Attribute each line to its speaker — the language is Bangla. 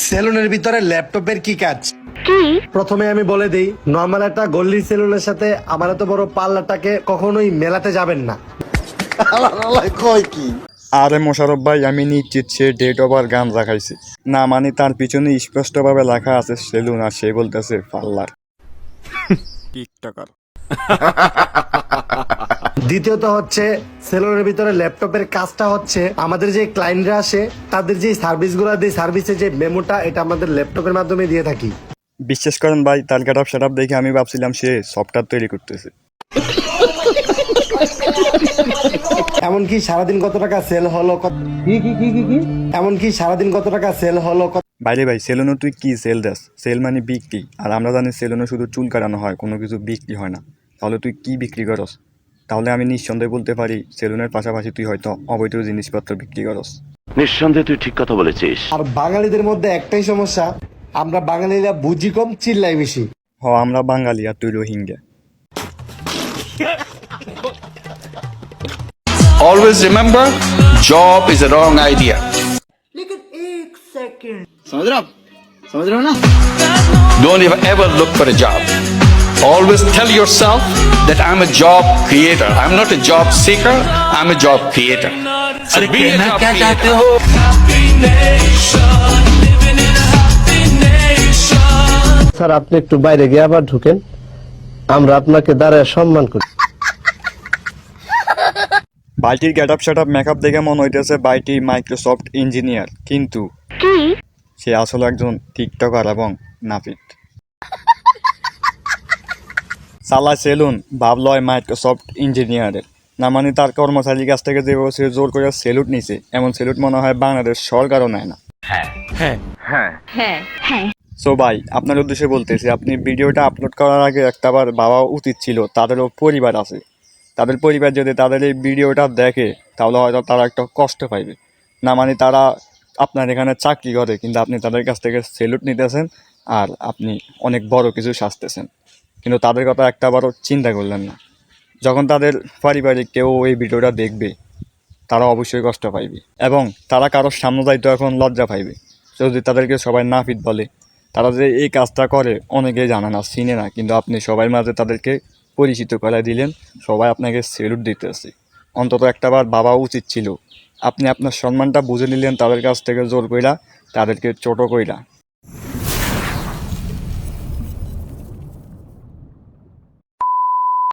Speaker 1: সেলুনের ভিতরে ল্যাপটপের কি কাজ? প্রথমে আমি বলে দিই নর্মাল একটা গল্লি সেলুনের সাথে আমার এত বড় পাল্লাটাকে কখনোই মেলাতে যাবেন না।
Speaker 2: আরে মোশারফ ভাই আমি নিশ্চিত সে ডেট ওভার গান রাখাইছে না মানে তার পিছনে স্পষ্টভাবে লেখা আছে সেলুন আর সে বলতেছে পার্লার টিকটকার।
Speaker 1: দ্বিতীয়ত হচ্ছে সেলুনের ভিতরে ল্যাপটপের কাজটা হচ্ছে আমাদের যে ক্লায়েন্টরা আসে তাদের যে সার্ভিসগুলো দেয় সার্ভিসের যে মেমোটা এটা আমাদের ল্যাপটপের মাধ্যমে দিয়ে থাকি।
Speaker 2: বিশ্বাস করেন ভাই তার গেট আপ সেট দেখে আমি ভাবছিলাম সে সফটওয়্যার তৈরি করতেছে।
Speaker 1: এমনকি সারাদিন কত টাকা সেল হলো কত- এমনকি সারাদিন কত টাকা সেল হলো কত-
Speaker 2: বাইরে ভাই সেলুনে তুই কি সেল দেস? সেল মানে বিক্রি। আর আমরা জানি সেলুনে শুধু চুল কাটানো হয় কোনো কিছু বিক্রি হয় না। তাহলে তুই কি বিক্রি করস? তাহলে আমি নিঃসন্দেহে বলতে পারি সেলুনের পাশাপাশি তুই হয়তো অবৈধ জিনিসপত্র বিক্রি করস।
Speaker 3: নিঃসন্দেহে তুই ঠিক কথা বলেছিস।
Speaker 1: আর বাঙালিদের মধ্যে একটাই সমস্যা আমরা বাঙালিরা বুঝি কম চিল্লাই বেশি।
Speaker 2: হ আমরা বাঙালি আর তুই Rohingya.
Speaker 4: Always remember, job is a wrong idea. Don't ever, ever look for a job. Always tell yourself that I'm a job creator. I'm not a job seeker, I'm a job creator. So be a job creator.
Speaker 5: Sir আপনি একটু বাইরে গিয়ে আবার ঢুকেন আমরা আপনাকে দাঁড়ায় সম্মান করি
Speaker 2: বাইটির get up set up makeup দেখে মনে হইতেছে বাইটি মাইক্রোসফট ইঞ্জিনিয়ার কিন্তু সে আসলে একজন টিকটকার এবং নাপিত সালা সেলুন ভাবলয় মাইক্রোসফট ইঞ্জিনিয়ারের। না মানে তার কর্মচারীর কাছ থেকে যেভাবে সে জোর করে সেলুট নিছে এমন সেলুট মনে হয় বাংলাদেশ সরকারও নেয় না। সো ভাই আপনার উদ্দেশ্যে বলতেছি আপনি ভিডিওটা আপলোড করার আগে একটাবার ভাবা উচিত ছিল তাদেরও পরিবার আছে। তাদের পরিবার যদি তাদের এই ভিডিওটা দেখে তাহলে হয়তো তারা একটা কষ্ট পাইবে। না মানে তারা আপনার এখানে চাকরি করে কিন্তু আপনি তাদের কাছ থেকে সেলুট নিতেছেন আর আপনি অনেক বড় কিছু সাজতেছেন। কিন্তু তাদের কথা একটা একটাবারও চিন্তা করলেন না। যখন তাদের পারিবারিক কেউ এই ভিডিওটা দেখবে, তারা অবশ্যই কষ্ট পাইবে এবং তারা কারোর সামনে দায়িত্ব এখন লজ্জা পাইবে। যদি তাদেরকে সবাই নাপিত বলে, তারা যে এই কাজটা করে, অনেকেই জানে না, চিনে না। কিন্তু আপনি সবাই মাঝে তাদেরকে পরিচিত করে দিলেন, সবাই আপনাকে সেলুট দিতেছে। অন্তত একটাবার বাবা উচিত ছিল। আপনি আপনার সম্মানটা বুঝে নিলেন, তাদের কাছ থেকে জোর কইরা, তাদেরকে ছোটো কইরা।